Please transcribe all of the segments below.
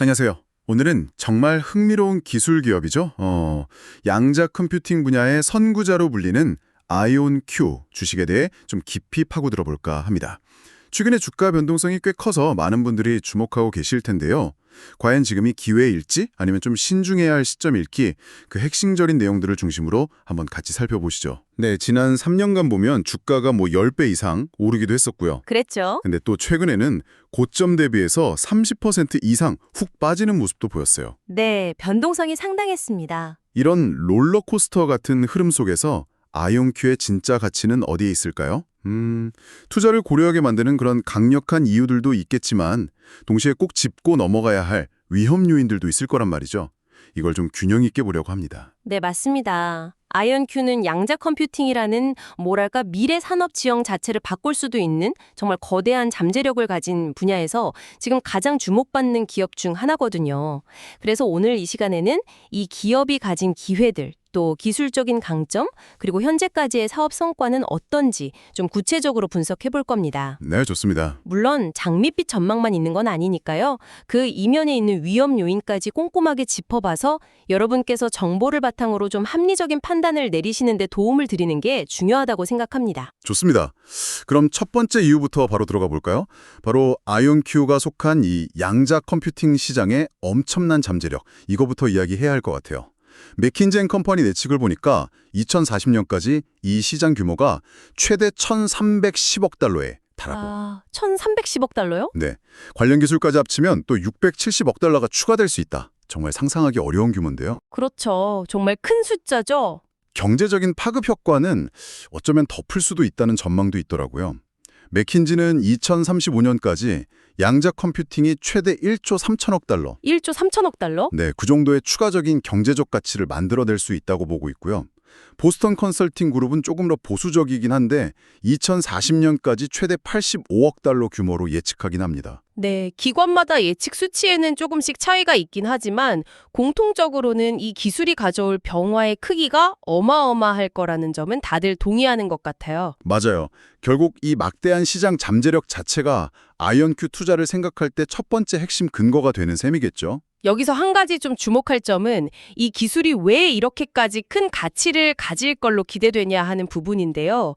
안녕하세요. 오늘은 정말 흥미로운 기술 기업이죠. 어, 양자 컴퓨팅 분야의 선구자로 불리는 아이온 Q 주식에 대해 좀 깊이 파고들어 볼까 합니다. 최근에 주가 변동성이 꽤 커서 많은 분들이 주목하고 계실 텐데요. 과연 지금이 기회일지 아니면 좀 신중해야 할 시점일지 그 핵심적인 내용들을 중심으로 한번 같이 살펴보시죠. 네, 지난 3년간 보면 주가가 뭐 10배 이상 오르기도 했었고요. 그랬죠. 근데 또 최근에는 고점 대비해서 30% 이상 훅 빠지는 모습도 보였어요. 네, 변동성이 상당했습니다. 이런 롤러코스터 같은 흐름 속에서 아이온큐의 진짜 가치는 어디에 있을까요? 음, 투자를 고려하게 만드는 그런 강력한 이유들도 있겠지만 동시에 꼭 짚고 넘어가야 할 위험 요인들도 있을 거란 말이죠. 이걸 좀 균형 있게 보려고 합니다. 네, 맞습니다. 아이언큐는 양자 컴퓨팅이라는 뭐랄까 미래 산업 지형 자체를 바꿀 수도 있는 정말 거대한 잠재력을 가진 분야에서 지금 가장 주목받는 기업 중 하나거든요. 그래서 오늘 이 시간에는 이 기업이 가진 기회들 또 기술적인 강점 그리고 현재까지의 사업 성과는 어떤지 좀 구체적으로 분석해 볼 겁니다. 네, 좋습니다. 물론 장밋빛 전망만 있는 건 아니니까요. 그 이면에 있는 위험 요인까지 꼼꼼하게 짚어봐서 여러분께서 정보를 바탕으로 좀 합리적인 판단을 내리시는 데 도움을 드리는 게 중요하다고 생각합니다. 좋습니다. 그럼 첫 번째 이유부터 바로 들어가 볼까요? 바로 아이온큐가 속한 이 양자 컴퓨팅 시장의 엄청난 잠재력, 이거부터 이야기해야 할 것 같아요. 맥킨젠 컴퍼니 예측을 보니까 2040년까지 이 시장 규모가 최대 1,310억 달러에 달하고 아, 1,310억 달러요? 네, 관련 기술까지 합치면 또 670억 달러가 추가될 수 있다. 정말 상상하기 어려운 규모인데요. 그렇죠. 정말 큰 숫자죠. 경제적인 파급 효과는 어쩌면 덮을 수도 있다는 전망도 있더라고요. 맥킨지는 2035년까지 양자 컴퓨팅이 최대 1조 3천억 달러, 1조 3천억 달러? 네, 그 정도의 추가적인 경제적 가치를 만들어낼 수 있다고 보고 있고요. 보스턴 컨설팅 그룹은 조금 더 보수적이긴 한데 2040년까지 최대 85억 달러 규모로 예측하긴 합니다. 네, 기관마다 예측 수치에는 조금씩 차이가 있긴 하지만 공통적으로는 이 기술이 가져올 병화의 크기가 어마어마할 거라는 점은 다들 동의하는 것 같아요. 맞아요. 결국 이 막대한 시장 잠재력 자체가 아이언큐 투자를 생각할 때 첫 번째 핵심 근거가 되는 셈이겠죠. 여기서 한 가지 좀 주목할 점은 이 기술이 왜 이렇게까지 큰 가치를 가질 걸로 기대되냐 하는 부분인데요.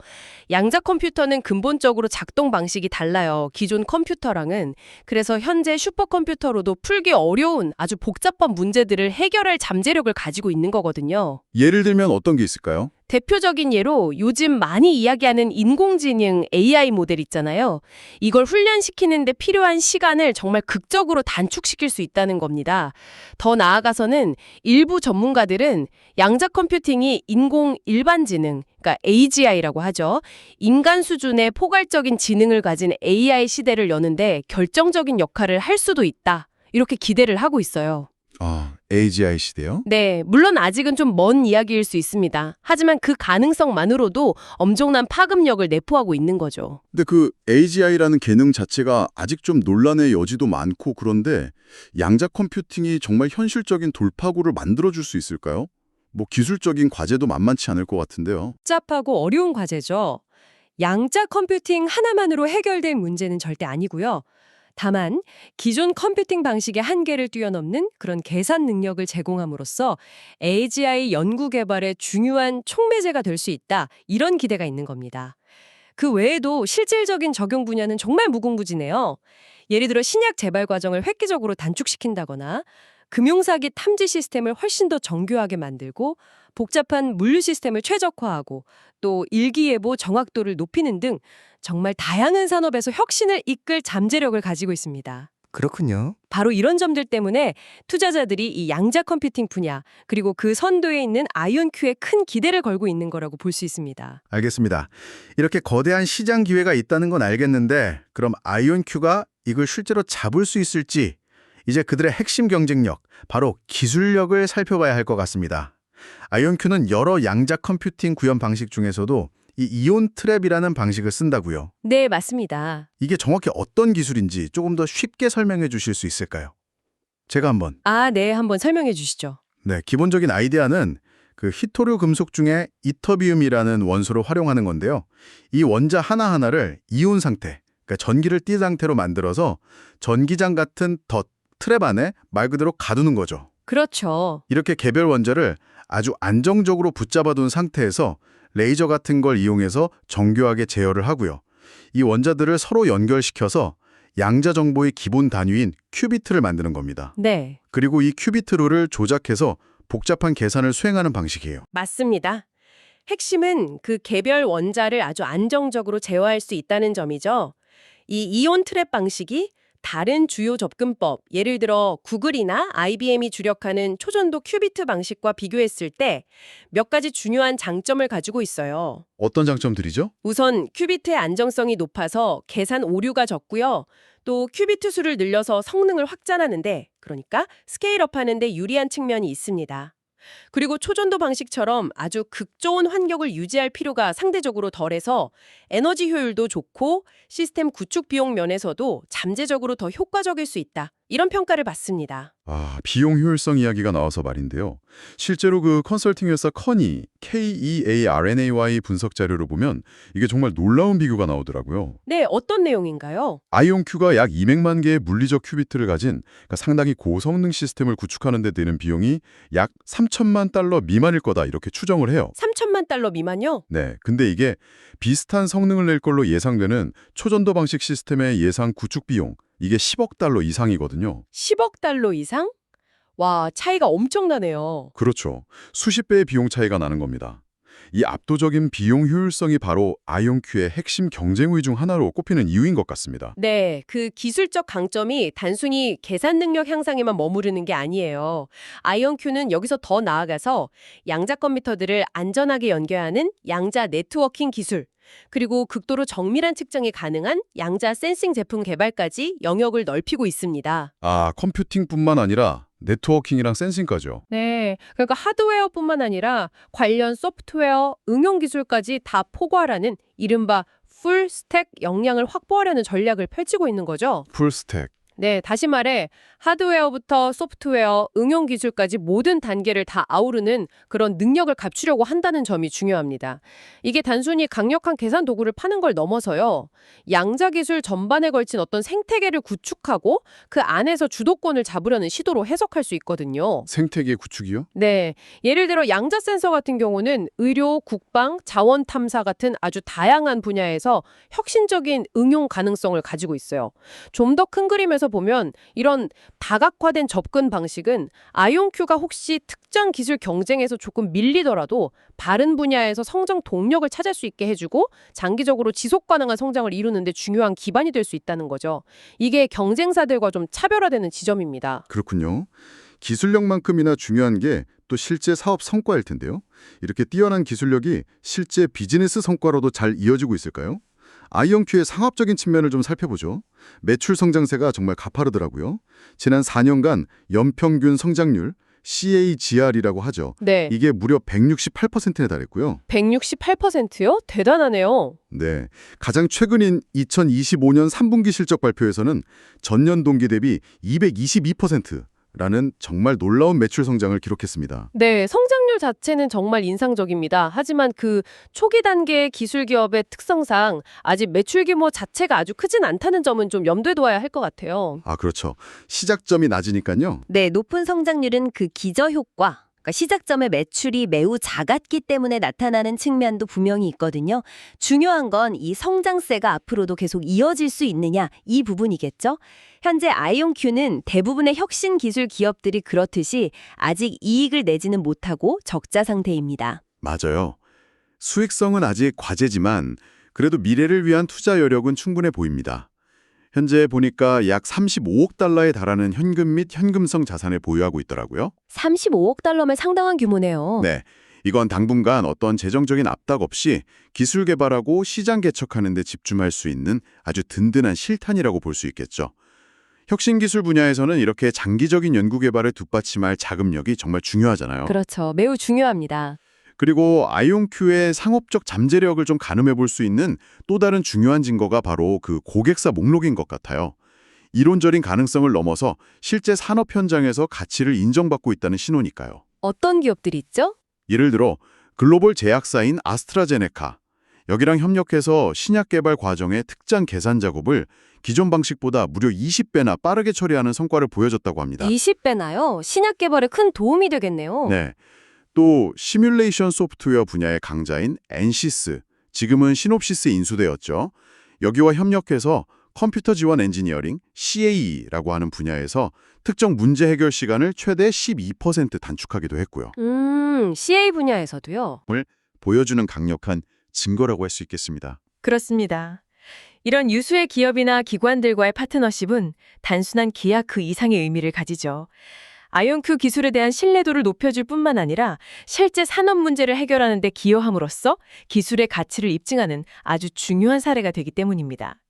양자 컴퓨터는 근본적으로 작동 방식이 달라요. 기존 컴퓨터랑은. 그래서 현재 슈퍼컴퓨터로도 풀기 어려운 아주 복잡한 문제들을 해결할 잠재력을 가지고 있는 거거든요. 예를 들면 어떤 게 있을까요? 대표적인 예로 요즘 많이 이야기하는 인공지능 AI 모델 있잖아요. 이걸 훈련시키는데 필요한 시간을 정말 극적으로 단축시킬 수 있다는 겁니다. 더 나아가서는 일부 전문가들은 양자 컴퓨팅이 인공 일반 지능, 그러니까 AGI라고 하죠. 인간 수준의 포괄적인 지능을 가진 AI 시대를 여는데 결정적인 역할을 할 수도 있다. 이렇게 기대를 하고 있어요. 아, AGI 시대요? 네, 물론 아직은 좀 먼 이야기일 수 있습니다. 하지만 그 가능성만으로도 엄청난 파급력을 내포하고 있는 거죠. 근데 그 AGI라는 개능 자체가 아직 좀 논란의 여지도 많고 그런데 양자 컴퓨팅이 정말 현실적인 돌파구를 만들어줄 수 있을까요? 뭐 기술적인 과제도 만만치 않을 것 같은데요. 복잡하고 어려운 과제죠. 양자 컴퓨팅 하나만으로 해결될 문제는 절대 아니고요. 다만 기존 컴퓨팅 방식의 한계를 뛰어넘는 그런 계산 능력을 제공함으로써 AGI 연구 개발의 중요한 촉매제가 될 수 있다. 이런 기대가 있는 겁니다. 그 외에도 실질적인 적용 분야는 정말 무궁무진해요. 예를 들어 신약 재발 과정을 획기적으로 단축시킨다거나 금융사기 탐지 시스템을 훨씬 더 정교하게 만들고 복잡한 물류 시스템을 최적화하고 또 일기예보 정확도를 높이는 등 정말 다양한 산업에서 혁신을 이끌 잠재력을 가지고 있습니다. 그렇군요. 바로 이런 점들 때문에 투자자들이 이 양자 컴퓨팅 분야 그리고 그 선도에 있는 아이온큐에 큰 기대를 걸고 있는 거라고 볼 수 있습니다. 알겠습니다. 이렇게 거대한 시장 기회가 있다는 건 알겠는데 그럼 아이온큐가 이걸 실제로 잡을 수 있을지 이제 그들의 핵심 경쟁력, 바로 기술력을 살펴봐야 할 것 같습니다. 아이온큐는 여러 양자 컴퓨팅 구현 방식 중에서도 이 이온 트랩이라는 방식을 쓴다고요. 네, 맞습니다. 이게 정확히 어떤 기술인지 조금 더 쉽게 설명해 주실 수 있을까요? 제가 한번. 아, 네, 한번 설명해 주시죠. 네, 기본적인 아이디어는 그 히토류 금속 중에 이터비움이라는 원소를 활용하는 건데요. 이 원자 하나하나를 이온 상태, 그러니까 전기를 띤 상태로 만들어서 전기장 같은 덧, 트랩 안에 말 그대로 가두는 거죠. 그렇죠. 이렇게 개별 원자를 아주 안정적으로 붙잡아둔 상태에서 레이저 같은 걸 이용해서 정교하게 제어를 하고요. 이 원자들을 서로 연결시켜서 양자 정보의 기본 단위인 큐비트를 만드는 겁니다. 네. 그리고 이 큐비트 룰을 조작해서 복잡한 계산을 수행하는 방식이에요. 맞습니다. 핵심은 그 개별 원자를 아주 안정적으로 제어할 수 있다는 점이죠. 이 이온 트랩 방식이 다른 주요 접근법, 예를 들어 구글이나 IBM이 주력하는 초전도 큐비트 방식과 비교했을 때 몇 가지 중요한 장점을 가지고 있어요. 어떤 장점들이죠? 우선 큐비트의 안정성이 높아서 계산 오류가 적고요. 또 큐비트 수를 늘려서 성능을 확장하는데, 그러니까 스케일업 하는 데 유리한 측면이 있습니다. 그리고 초전도 방식처럼 아주 극좋은 환경을 유지할 필요가 상대적으로 덜해서 에너지 효율도 좋고 시스템 구축 비용 면에서도 잠재적으로 더 효과적일 수 있다. 이런 평가를 받습니다. 아, 비용 효율성 이야기가 나와서 말인데요. 실제로 그 컨설팅 회사 커니, KEARNAY 분석 자료를 보면 이게 정말 놀라운 비교가 나오더라고요. 네, 어떤 내용인가요? 아이온큐가 약 200만 개의 물리적 큐비트를 가진 그러니까 상당히 고성능 시스템을 구축하는 데 드는 비용이 약 3천만 달러 미만일 거다 이렇게 추정을 해요. 3천만 달러 미만요? 네, 근데 이게 비슷한 성능을 낼 걸로 예상되는 초전도 방식 시스템의 예상 구축 비용 이게 10억 달러 이상이거든요. 10억 달러 이상? 와, 차이가 엄청나네요. 그렇죠. 수십 배의 비용 차이가 나는 겁니다. 이 압도적인 비용 효율성이 바로 아이온큐의 핵심 경쟁의 중 하나로 꼽히는 이유인 것 같습니다. 네, 그 기술적 강점이 단순히 계산 능력 향상에만 머무르는 게 아니에요. 아이언큐는 여기서 더 나아가서 양자 컴퓨터들을 안전하게 연결하는 양자 네트워킹 기술, 그리고 극도로 정밀한 측정이 가능한 양자 센싱 제품 개발까지 영역을 넓히고 있습니다. 아, 컴퓨팅뿐만 아니라 네트워킹이랑 센싱까지요. 네, 그러니까 하드웨어뿐만 아니라 관련 소프트웨어, 응용 기술까지 다 포괄하는 이른바 풀 스택 역량을 확보하려는 전략을 펼치고 있는 거죠. 풀스택. 네, 다시 말해 하드웨어부터 소프트웨어, 응용 기술까지 모든 단계를 다 아우르는 그런 능력을 갖추려고 한다는 점이 중요합니다. 이게 단순히 강력한 계산 도구를 파는 걸 넘어서요. 양자 기술 전반에 걸친 어떤 생태계를 구축하고 그 안에서 주도권을 잡으려는 시도로 해석할 수 있거든요. 생태계 구축이요? 네. 예를 들어 양자 센서 같은 경우는 의료, 국방, 자원 탐사 같은 아주 다양한 분야에서 혁신적인 응용 가능성을 가지고 있어요. 좀 더 큰 그림에서 보면 이런 다각화된 접근 방식은 아이온큐가 혹시 특정 기술 경쟁에서 조금 밀리더라도 다른 분야에서 성장 동력을 찾을 수 있게 해주고 장기적으로 지속 가능한 성장을 이루는 데 중요한 기반이 될 수 있다는 거죠. 이게 경쟁사들과 좀 차별화되는 지점입니다. 그렇군요. 기술력만큼이나 중요한 게 또 실제 사업 성과일 텐데요. 이렇게 뛰어난 기술력이 실제 비즈니스 성과로도 잘 이어지고 있을까요? 아이언큐의 상업적인 측면을 좀 살펴보죠. 매출 성장세가 정말 가파르더라고요. 지난 4년간 연평균 성장률 CAGR이라고 하죠. 네. 이게 무려 168%에 달했고요. 168%요? 대단하네요. 네. 가장 최근인 2025년 3분기 실적 발표에서는 전년 동기 대비 222% 라는 정말 놀라운 매출 성장을 기록했습니다. 네, 성장률 자체는 정말 인상적입니다. 하지만 그 초기 단계의 기술 기업의 특성상 아직 매출 규모 자체가 아주 크진 않다는 점은 좀 염두에 둬야 할 것 같아요. 아, 그렇죠. 시작점이 낮으니까요. 네, 높은 성장률은 그 기저 효과, 그러니까 시작점의 매출이 매우 작았기 때문에 나타나는 측면도 분명히 있거든요. 중요한 건 이 성장세가 앞으로도 계속 이어질 수 있느냐 이 부분이겠죠. 현재 아이온큐는 대부분의 혁신 기술 기업들이 그렇듯이 아직 이익을 내지는 못하고 적자 상태입니다. 맞아요. 수익성은 아직 과제지만 그래도 미래를 위한 투자 여력은 충분해 보입니다. 현재 보니까 약 35억 달러에 달하는 현금 및 현금성 자산을 보유하고 있더라고요. 35억 달러면 상당한 규모네요. 네. 이건 당분간 어떤 재정적인 압박 없이 기술 개발하고 시장 개척하는 데 집중할 수 있는 아주 든든한 실탄이라고 볼 수 있겠죠. 혁신 기술 분야에서는 이렇게 장기적인 연구 개발을 뒷받침할 자금력이 정말 중요하잖아요. 그렇죠. 매우 중요합니다. 그리고 아이온큐의 상업적 잠재력을 좀 가늠해 볼 수 있는 또 다른 중요한 증거가 바로 그 고객사 목록인 것 같아요. 이론적인 가능성을 넘어서 실제 산업 현장에서 가치를 인정받고 있다는 신호니까요. 어떤 기업들이 있죠? 예를 들어 글로벌 제약사인 아스트라제네카 여기랑 협력해서 신약 개발 과정의 특장 계산 작업을 기존 방식보다 무려 20배나 빠르게 처리하는 성과를 보여줬다고 합니다. 20배나요? 신약 개발에 큰 도움이 되겠네요. 네. 또 시뮬레이션 소프트웨어 분야의 강자인 엔시스, 지금은 시놉시스 인수되었죠. 여기와 협력해서 컴퓨터 지원 엔지니어링 CAE라고 하는 분야에서 특정 문제 해결 시간을 최대 12% 단축하기도 했고요. 음, CA 분야에서도요. 보여주는 강력한 증거라고 할 수 있겠습니다. 그렇습니다. 이런 유수의 기업이나 기관들과의 파트너십은 단순한 계약 그 이상의 의미를 가지죠. 아이온큐 기술에 대한 신뢰도를 높여줄 뿐만 아니라 실제 산업 문제를 해결하는 데 기여함으로써 기술의 가치를 입증하는 아주 중요한 사례가 되기 때문입니다.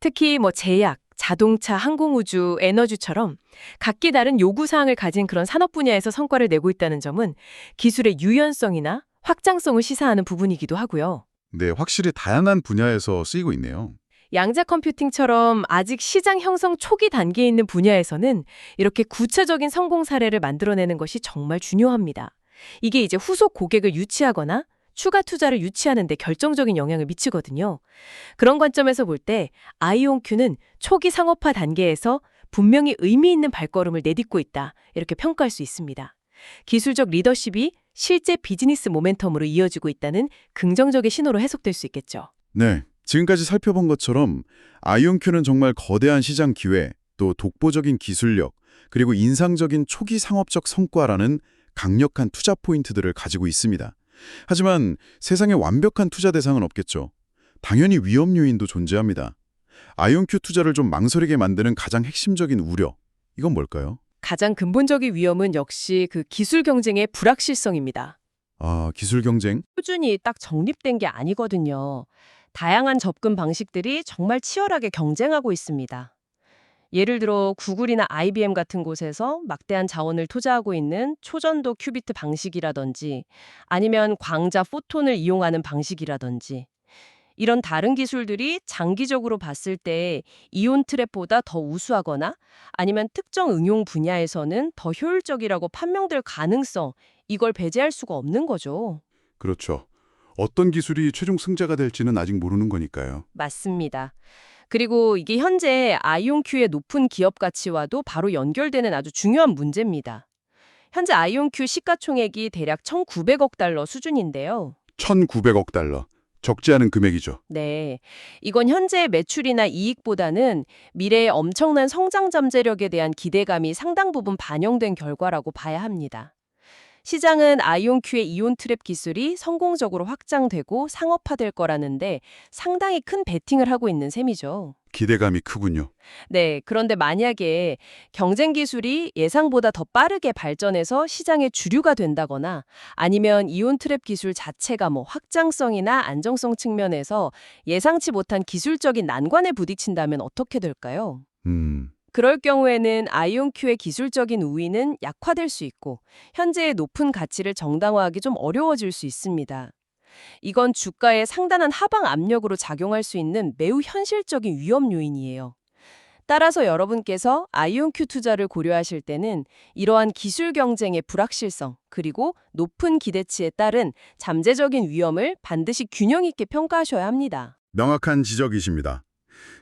특히 뭐 제약, 자동차, 항공우주, 에너지처럼 각기 다른 요구사항을 가진 그런 산업 분야에서 성과를 내고 있다는 점은 기술의 유연성이나 확장성을 시사하는 부분이기도 하고요. 네, 확실히 다양한 분야에서 쓰이고 있네요. 양자 컴퓨팅처럼 아직 시장 형성 초기 단계에 있는 분야에서는 이렇게 구체적인 성공 사례를 만들어내는 것이 정말 중요합니다. 이게 이제 후속 고객을 유치하거나 추가 투자를 유치하는 데 결정적인 영향을 미치거든요. 그런 관점에서 볼 때 아이온큐는 초기 상업화 단계에서 분명히 의미 있는 발걸음을 내딛고 있다. 이렇게 평가할 수 있습니다. 기술적 리더십이 실제 비즈니스 모멘텀으로 이어지고 있다는 긍정적인 신호로 해석될 수 있겠죠. 네, 지금까지 살펴본 것처럼 아이온큐는 정말 거대한 시장 기회, 또 독보적인 기술력, 그리고 인상적인 초기 상업적 성과라는 강력한 투자 포인트들을 가지고 있습니다. 하지만 세상에 완벽한 투자 대상은 없겠죠. 당연히 위험 요인도 존재합니다. 아이온큐 투자를 좀 망설이게 만드는 가장 핵심적인 우려, 이건 뭘까요? 가장 근본적인 위험은 역시 그 기술 경쟁의 불확실성입니다. 아, 기술 경쟁? 표준이 딱 정립된 게 아니거든요. 다양한 접근 방식들이 정말 치열하게 경쟁하고 있습니다. 예를 들어 구글이나 IBM 같은 곳에서 막대한 자원을 투자하고 있는 초전도 큐비트 방식이라든지 아니면 광자 포톤을 이용하는 방식이라든지 이런 다른 기술들이 장기적으로 봤을 때 이온 트랩보다 더 우수하거나 아니면 특정 응용 분야에서는 더 효율적이라고 판명될 가능성 이걸 배제할 수가 없는 거죠. 그렇죠. 어떤 기술이 최종 승자가 될지는 아직 모르는 거니까요. 맞습니다. 그리고 이게 현재 아이온큐의 높은 기업 가치와도 바로 연결되는 아주 중요한 문제입니다. 현재 아이온큐 시가총액이 대략 1,900억 달러 수준인데요. 1,900억 달러. 적지 않은 금액이죠. 네. 이건 현재의 매출이나 이익보다는 미래의 엄청난 성장 잠재력에 대한 기대감이 상당 부분 반영된 결과라고 봐야 합니다. 시장은 아이온큐의 이온 트랩 기술이 성공적으로 확장되고 상업화될 거라는데 상당히 큰 베팅을 하고 있는 셈이죠. 기대감이 크군요. 네, 그런데 만약에 경쟁 기술이 예상보다 더 빠르게 발전해서 시장의 주류가 된다거나 아니면 이온 트랩 기술 자체가 뭐 확장성이나 안정성 측면에서 예상치 못한 기술적인 난관에 부딪힌다면 어떻게 될까요? 음, 그럴 경우에는 아이온큐의 기술적인 우위는 약화될 수 있고 현재의 높은 가치를 정당화하기 좀 어려워질 수 있습니다. 이건 주가에 상당한 하방 압력으로 작용할 수 있는 매우 현실적인 위험 요인이에요. 따라서 여러분께서 아이온큐 투자를 고려하실 때는 이러한 기술 경쟁의 불확실성 그리고 높은 기대치에 따른 잠재적인 위험을 반드시 균형 있게 평가하셔야 합니다. 명확한 지적이십니다.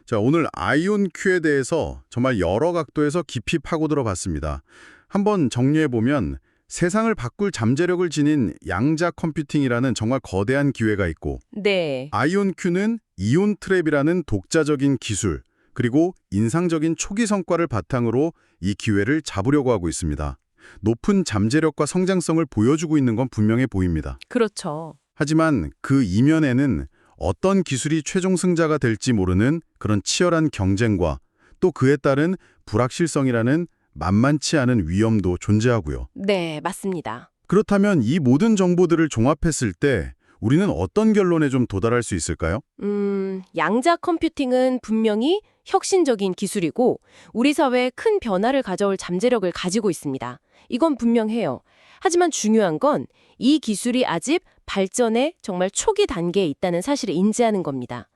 자, 오늘 아이온큐에 대해서 정말 여러 각도에서 깊이 파고들어 봤습니다. 한번 정리해 보면 세상을 바꿀 잠재력을 지닌 양자 컴퓨팅이라는 정말 거대한 기회가 있고 네. 아이온큐는 이온 트랩이라는 독자적인 기술 그리고 인상적인 초기 성과를 바탕으로 이 기회를 잡으려고 하고 있습니다. 높은 잠재력과 성장성을 보여주고 있는 건 분명해 보입니다. 그렇죠. 하지만 그 이면에는 어떤 기술이 최종 승자가 될지 모르는 그런 치열한 경쟁과 또 그에 따른 불확실성이라는 만만치 않은 위험도 존재하고요. 네, 맞습니다. 그렇다면 이 모든 정보들을 종합했을 때 우리는 어떤 결론에 좀 도달할 수 있을까요? 음, 양자 컴퓨팅은 분명히 혁신적인 기술이고 우리 사회에 큰 변화를 가져올 잠재력을 가지고 있습니다. 이건 분명해요. 하지만 중요한 건 이 기술이 아직 발전의 정말 초기 단계에 있다는 사실을 인지하는 겁니다.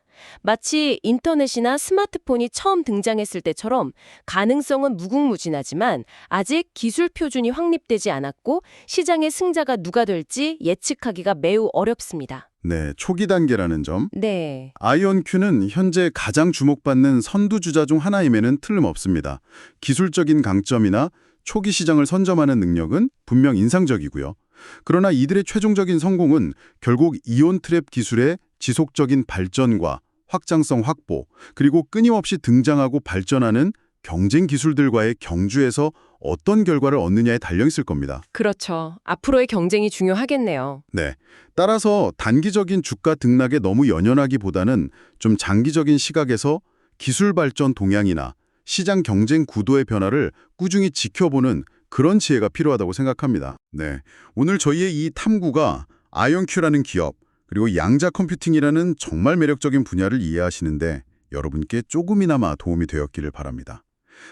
마치 인터넷이나 스마트폰이 처음 등장했을 때처럼 가능성은 무궁무진하지만 아직 기술 표준이 확립되지 않았고 시장의 승자가 누가 될지 예측하기가 매우 어렵습니다. 네, 초기 단계라는 점. 네. 아이온 큐는 현재 가장 주목받는 선두주자 중 하나임에는 틀림없습니다. 기술적인 강점이나 초기 시장을 선점하는 능력은 분명 인상적이고요. 그러나 이들의 최종적인 성공은 결국 이온 트랩 기술의 지속적인 발전과 확장성 확보, 그리고 끊임없이 등장하고 발전하는 경쟁 기술들과의 경주에서 어떤 결과를 얻느냐에 달려있을 겁니다. 그렇죠. 앞으로의 경쟁이 중요하겠네요. 네. 따라서 단기적인 주가 등락에 너무 연연하기보다는 좀 장기적인 시각에서 기술 발전 동향이나 시장 경쟁 구도의 변화를 꾸준히 지켜보는 그런 지혜가 필요하다고 생각합니다. 네. 오늘 저희의 이 탐구가 아이온큐라는 기업, 그리고 양자 컴퓨팅이라는 정말 매력적인 분야를 이해하시는데 여러분께 조금이나마 도움이 되었기를 바랍니다.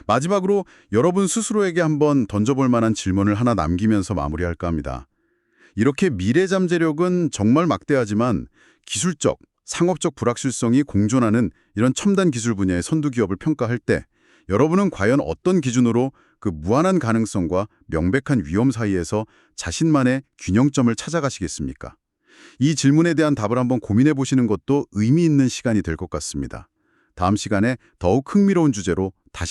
마지막으로 여러분 스스로에게 한번 던져볼 만한 질문을 하나 남기면서 마무리할까 합니다. 이렇게 미래 잠재력은 정말 막대하지만 기술적, 상업적 불확실성이 공존하는 이런 첨단 기술 분야의 선두 기업을 평가할 때 여러분은 과연 어떤 기준으로 그 무한한 가능성과 명백한 위험 사이에서 자신만의 균형점을 찾아가시겠습니까? 이 질문에 대한 답을 한번 고민해 보시는 것도 의미 있는 시간이 될 것 같습니다. 다음 시간에 더욱 흥미로운 주제로 다시